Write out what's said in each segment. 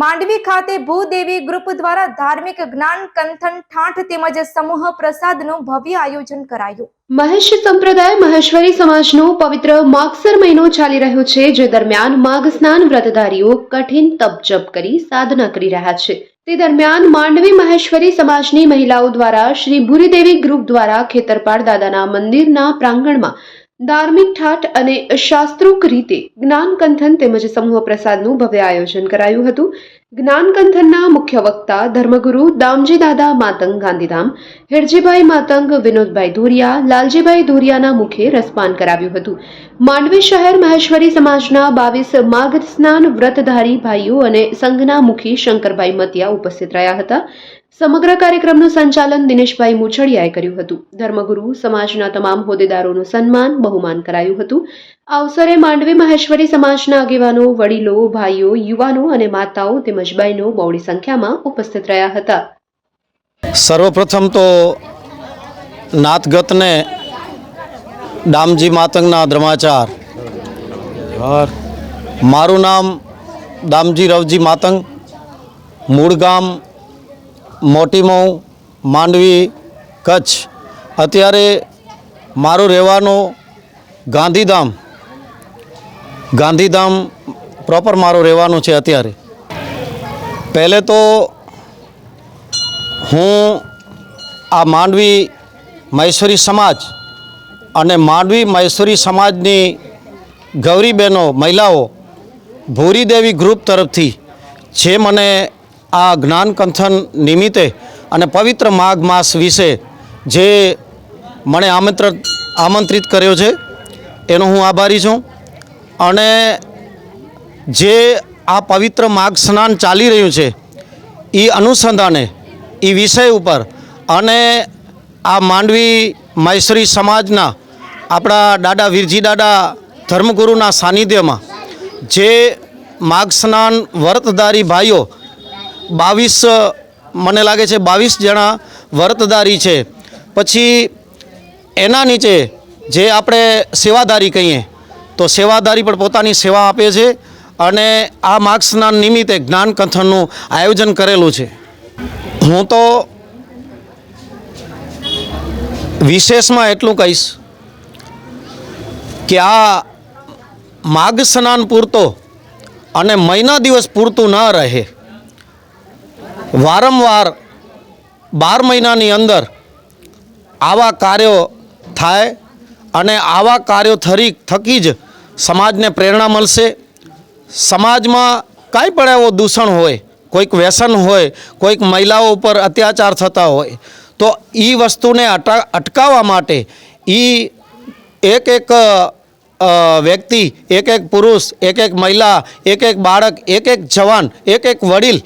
માંડવી ખાતે ભૂદેવી ગ્રુપ દ્વારા ધાર્મિક જ્ઞાન, કંથન, ઠાઠ તેમજ સમૂહ પ્રસાદનું ભવ્ય આયોજન કરાયું. મહેશ સંપ્રદાય મહેશ્વરી સમાજનો પવિત્ર માગસર મહિનો ચાલી રહ્યો છે, જે દરમિયાન માઘ સ્નાન વ્રતધારીઓ કઠિન તપ કરી સાધના કરી રહ્યા છે. તે દરમિયાન માંડવી મહેશ્વરી સમાજની મહિલાઓ દ્વારા શ્રી ભૂરીદેવી ગ્રુપ દ્વારા ખેતરપાળ દાદાના મંદિરના પ્રાંગણમાં ધાર્મિક ઠાઠ અને શાસ્ત્રોક રીતે જ્ઞાનકંથન તેમજ સમૂહ પ્રસાદનું ભવ્ય આયોજન કરાયું હતું. જ્ઞાનકંથનના મુખ્ય વક્તા ધર્મગુરુ દામજી દાદા માતંગ ગાંધીધામ, હિરજીભાઈ માતંગ, વિનોદભાઈ ધોરિયા, લાલજીભાઈ ધોરિયાના મુખે રસપાન કરાવ્યું હતું. માંડવી શહેર મહેશ્વરી સમાજના બાવીસ માઘ સ્નાન વ્રતધારી ભાઈઓ અને સંઘના મુખી શંકરભાઈ મતિયા ઉપસ્થિત રહ્યા હતા. સમગ્ર કાર્યક્રમનું સંચાલન દિનેશભાઈ મુછડિયાએ કર્યું હતું. ધર્મગુરુ સમાજના તમામ હોદ્દેદારોનું સન્માન બહુમાન કરાયું હતું. આ અવસરે માંડવી મહેશ્વરી સમાજના આગેવાનો વડીલો ભાઈઓ યુવાનો અને માતાઓ તેમજ બહેનો બહોળી સંખ્યામાં ઉપસ્થિત રહ્યા હતા. સર્વપ્રથમ તો નાથગતને ડામજી માતંગના ધર્માચાર મારું નામ દામજી રવજી માતંગ. મૂળ ગામ મોટી મઉ માંડવી કચ્છ. અત્યારે મારું રહેવાનું ગાંધીધામ. ગાંધીધામ પ્રોપર મારું રહેવાનું છે અત્યારે. પહેલે તો હું આ માંડવી મહેશ્વરી સમાજ અને માંડવી મહેશ્વરી સમાજની ગૌરીબહેનો મહિલાઓ ભૂરીદેવી ગ્રુપ તરફથી જે મને આ જ્ઞાન કંથન નિમિત્તે અને પવિત્ર માઘ માસ વિશે જે મને આમંત્રણ આમંત્રિત કર્યો છે, એનો હું આભારી છું. અને જે આ પવિત્ર માઘ સ્નાન ચાલી રહ્યું છે એ અનુસંધાને એ વિષય ઉપર અને આ માંડવી મૈસરી સમાજના આપણા દાદા વીરજી દાદા ધર્મગુરુના સાનિધ્યમાં જે માઘ સ્નાન વ્રતધારી ભાઈઓ બાવીસ મને લાગે છે બાવીસ જણા વ્રતધારી છે. પછી એના નીચે જે આપણે સેવાધારી કહીએ, તો સેવાધારી પણ પોતાની સેવા આપે છે અને આ માર્ગસ્ના નિમિત્તે જ્ઞાન કંથનનું આયોજન કરેલું છે. હું તો વિશેષમાં એટલું કહીશ કે આ માઘ સ્નાન પૂરતો અને મહિના દિવસ પૂરતું ન રહે. વારંવાર બાર મહિનાની અંદર આવા કાર્યો થાય અને આવા કાર્યો થરી થકી જ સમાજને પ્રેરણા મળશે. સમાજમાં કાંઈ પણ એવો દૂષણ હોય, કોઈક વ્યસન હોય, કોઈક મહિલાઓ ઉપર અત્યાચાર થતા હોય, તો એ વસ્તુને અટકાવવા માટે એ એક એક વ્યક્તિ, એક એક પુરુષ, એક એક મહિલા, એક એક બાળક, એક એક જવાન, એક એક વડીલ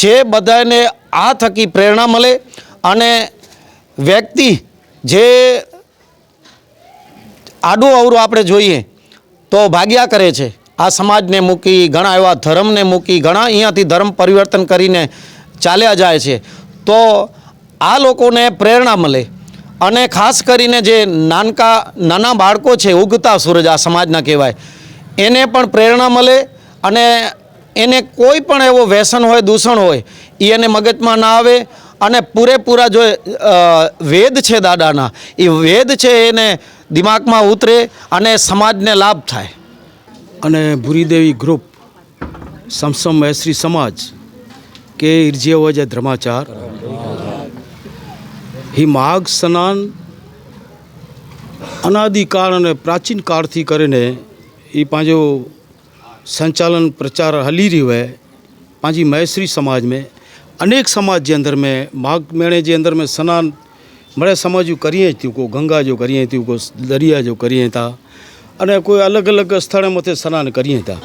જે બધાને આ થકી પ્રેરણા મળે અને વ્યક્તિ જે આડું અવરું આપણે જોઈએ તો ભાગ્યા કરે છે. આ સમાજને મૂકી ઘણા એવા ધર્મને મૂકી ઘણા અહીંયાથી ધર્મ પરિવર્તન કરીને ચાલ્યા જાય છે. તો આ લોકોને પ્રેરણા મળે અને ખાસ કરીને જે નાનકા, નાના બાળકો છે, ઉગતા સૂરજ આ સમાજના કહેવાય, એને પણ પ્રેરણા મળે અને એને કોઈ પણ એવો વ્યસન હોય, દૂષણ હોય એ એને મગજમાં ના આવે અને પૂરેપૂરા જો વેદ છે દાદાના એ વેદ છે એને દિમાગમાં ઉતરે અને સમાજને લાભ થાય. અને ભૂરીદેવી ગ્રુપ, સમસમ મહેશ્રી સમાજ, કે ઇર્જ્યવજ ધર્માચાર. હિ માઘ સ્નાન અનાદિકાળ અને પ્રાચીન કાળથી કરીને એ પાંજો संचालन प्रचार हली रहियो आहे पंहिंजी महेश्वरी समाज में अनेक समाज जे अंदरि में माघ महीने जे अंदरि में सनानु मड़े समाज जूं करियूं थियूं को गंगा जो करियूं थियूं को दरिया जो करियूं था अने कोई अलॻि अलॻि स्थण मथे सनानु करियूं था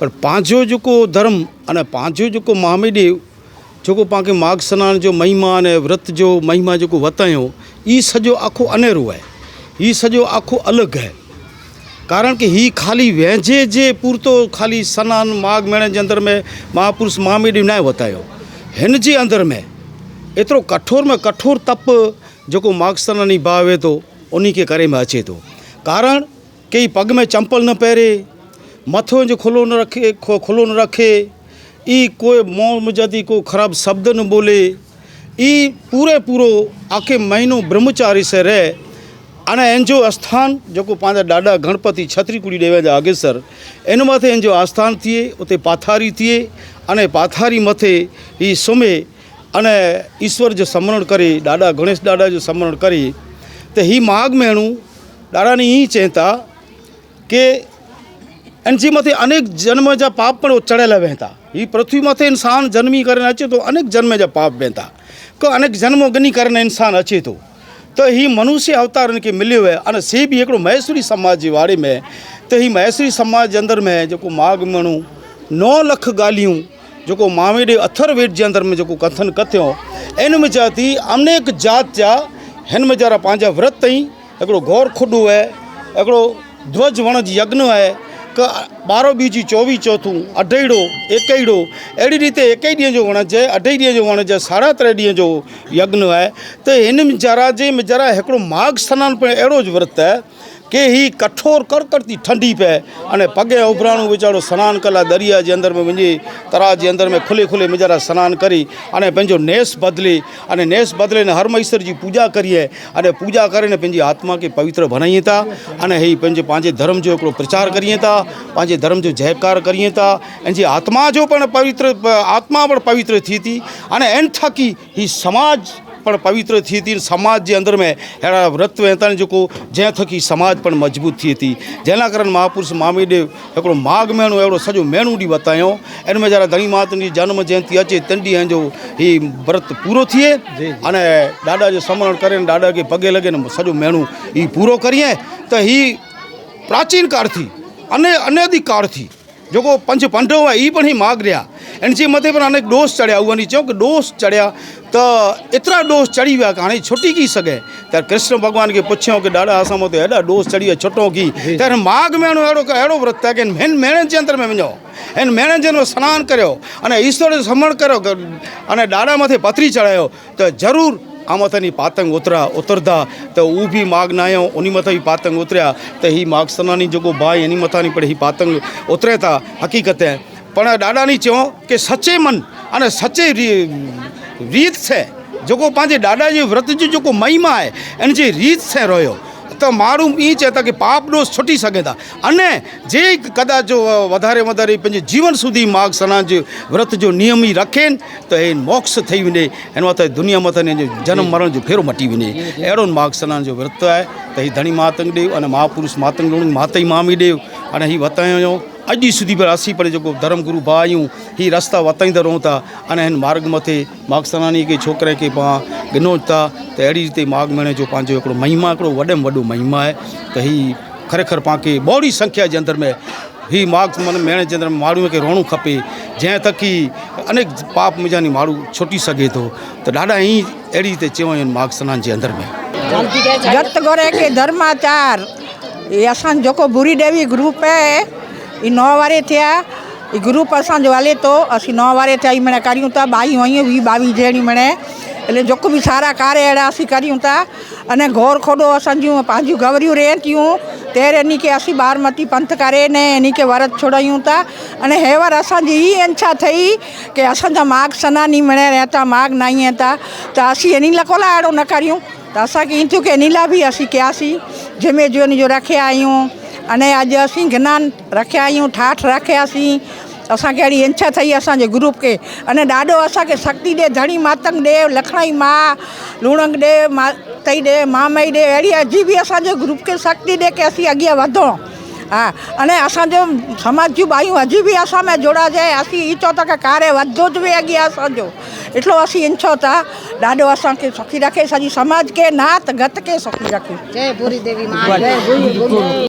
पर पंहिंजो जेको धर्म अने पंहिंजो जेको महामेॾेव जेको पाण खे माघ सनान जो महिमा अने विर्त जो महिमा जेको वतायूं ई सॼो आखो अनेरो आहे हीउ सॼो आखो अलॻि आहे કારણ કે ही ખાલી વેજે જે પૂરતો ખાલી सनान माघ महीने जे अंदर में महापुरुष महामेडी न वतायो हिन जे अंदर में एतिरो कठोर में कठोर तप जेको माघ सनानी भावे थो उन खे करे में अचे थो कारण કે એ પગ में ચંપલ ન પહેરે મથો જો ખુલ્લો ન રખે ખો- ખુલ્લો ન રખે એ કોઈ મોં મજાથી કોઈ ખરાબ શબ્દ ન બોલે એ પૂરેપૂરો આખે મહિનો બ્રહ્મચારી સે રહે અને એનજો આસ્થાન, જોકો પાંદા ડાડા ગણપતિ છત્રીકુડી દેવાજ આગેસર, એનો માથે એનજો આસ્થાન થીએ, ઉતે પાથારી થીએ, અને પાથારી મથે એ સોમે, અને ઈશ્વર જો સ્મરણ કરે, દાદા ગણેશ દાદા જો સ્મરણ કરી, તે હી માગ મેણું દાદાની એ ચહેતા કે એનજી માથે અનેક જન્મ જા પાપ પણ ચડેલા વહેતા. એ પૃથ્વી માથે ઇન્સાન જન્મી કરીને અચે તો અનેક જન્મે જા પાપ વહેતા. કે અનેક જન્મો ગની કરીને ઇન્સાન અચે તો त ही मनुष्य अवतार इनखे मिलियो आहे अने से बि हिकिड़ो महेश्वरी समाज जे वारे में त ही महेश्वरी समाज जे अंदरि में जेको माघ महीनो नौ लख ॻाल्हियूं जेको मामे ॾे अथर्ववेद जे अंदरि में जेको कथन कथियो इन में चए थी अनेक जात जा हिन में जरा पंहिंजा विर्त अथई हिकिड़ो गौर खुॾो आहे हिकिड़ो ध्वज वण जी यज्ञ आहे क ॿारहों बीजी चोवीह चौथूं अढाईड़ो एकईड़ो अहिड़ी रीते एकई ॾींहं जो वणजे अढाई ॾींहं जो वणजे साढा टे ॾींहं जो यज्ञ आहे त हिन में जरा जे में जरा हिकिड़ो माघ सनानु पिणु अहिड़ो ज विर्त आहे કે ही कठोर कड़कड़ती ठंडी पए अने पगे उभराणो वीचारो सनानु कला दरिया जे अंदरि में वञी तराज जे अंदरि में खुले खुले वीचारा सनानु करे अने पंहिंजो नेस बदिले अने नेस बदिले ने हर ईश्वर जी पूजा करिए अने पूजा करे ने पंहिंजी आत्मा खे पवित्र बनाइए था अने ही पंहिंजे पंहिंजे धर्म जो हिकिड़ो प्रचार करिए था पंहिंजे धर्म जो जयकार करिए था ऐं जी आत्मा जो पण पवित्र आत्मा पण पवित्र थी थी अने एन थकी ही समाज પણ પવિત્ર થઈ હતી. સમાજ જે અંદર મેં એના વ્રત વહેતાને જેકો જ્યાં થકી સમાજ પણ મજબૂત થઈ હતી. જેના કારણે મહાપુરુષ મામીદેવ એકડો માગ મહિનો એવડો સજો મહિનો ડી બતાયો. એને મેં જ્યારે ધણી માતની જન્મ જયંતિ અચે તંડી એજો એ વ્રત પૂરો થઈએ અને દાદા જે સ્મરણ કરે ને દાદા કે પગે લગે ને સજો મહિનું એ પૂરો કરીએ. તો એ પ્રાચીન કાળથી અને અનેધિક કાળથી જોકો પંચ પાંડવ એ પણ હી માગ રહ્યા. એનસી મતે પણ અનેક ડોસ ચડ્યા આવવાની ચો કે ડોસ ચડ્યા તો એતરા ડોસ ચડી ગયા કે હાણે છોટી કી સગે ત્યારે કૃષ્ણ ભગવાન કે પૂછ્યો કે દાડા આસામાં તો એડા ડોસ ચડી ગયા છોટો કી ત્યારે માગ મેણો એડો એડો વ્રત થાય કે મેન મેણે જ અંતર મેં વञो એને મેણે જેનો સ્નાન કર્યો અને ઈશ્વરે સમરણ કર્યો અને દાડામાંથી પથરી ચડાયો. તો જરૂર ईश्वर जो स्मरण करियो अने ॾाढा मथे पथरी चढ़ायो त ज़रूरु आ मथां पातंग उतरा उतरदा त उहो बि माघ न आयो उन मथां ई पातंग उतरिया त ही माघ सनानी जेको भाई इन मथां पर ही पातंग उतरे था हक़ीक़त आहे પણ ॾाॾानी चयो की सचे मन अने सचे री- रीत से जेको पंहिंजे ॾाॾा जे व्रत जो जेको महिमा आहे इन जी रीत से रहियो તો મારું એ છે કે પાપ દોષ છૂટી શકે તા અને જે કદાચ જો વધારે વધારે પંहिंजे જીવન સુધી માર્ગ સના જે વ્રત જો નિયમી રખે તો એ મોક્ષ થઈ वञे हिन मथां दुनिया मथां हिन जो जनम मरण जो फेरो मटी वञे अहिड़ो मार्ग सना जो व्रत आहे त हीउ धणी मातंग ॾेव अने महापुरुष मातंग मातई मामी ॾेव अने हीउ वतायो अॼु સુધી पर असीं पर जेको धर्मगुरु भाउ आहियूं ही रस्ता वताईंदा रहूं था अने हिन मार्ग मथे माग सनानी खे छोकिरे खे पाण गिनो था त अहिड़ी रीते माघ महीने जो पंहिंजो हिकिड़ो महिमा हिकिड़ो वॾे में वॾो महिमा आहे त ही खरेखर पाण खे बहोड़ी संख्या जे अंदरि में ही माघ मन महीने जे अंदरि माण्हूअ खे रहणो खपे जंहिं तकी अनेक पाप मुंहिंजा माण्हू छुटी सघे थो त ॾाढा ई अहिड़ी रीते चयो आहिनि माघ सनान जे अंदरि में जत गोरे के धर्माचार ये असां जेको बुरी देवी ग्रुप है ये नौ वारे थिया ये ग्रुप असांजो हले थो असीं नौ वारे थिया ई मणे करियूं था ॿाई हुयूं वीह ॿावीह जहिड़ी मणे એટલે जेको बि सारा कार्य अहिड़ा असीं करियूं था अने घोर खोॾो असांजियूं पंहिंजियूं गवरियूं रहनि थियूं तेर इन खे असीं ॿारमती पंथ करे ने इन खे वरत छोड़ायूं था अने हेवर असांजी ई इच्छा थई की असांजा माघ सनानी मणे रहता माघ न ईअं था त असीं इन लाइ कोला अहिड़ो न करियूं त असांखे ईअं थियो की इन लाइ बि असीं कयासीं जंहिंमें जो इन जो रखिया आहियूं अने अॼु असीं गिनान रखिया आहियूं ठाठ रखियासीं असांखे अहिड़ी इच्छा थई असांजे ग्रुप खे अने ॾाढो असांखे शक्ति ॾे धणी मातंग ॾे लखणाई मां लूणंग ॾे मा तई ॾे मामई ॾे अहिड़ी अॼु बि असांजे ग्रुप खे शक्ति ॾे की असीं अॻियां वधूं हा अने असांजो समाज जूं बायूं अॼु बि असां में जोड़ाजाए असीं ई चओ था की कार्य वधो ज वे अॻियां असांजो एतिरो असीं इंछो था ॾाढो असांखे सुखी रखे सॼी समाज खे नात गत खे सुखी रखे जय भूरी देवी माँ जय भूरी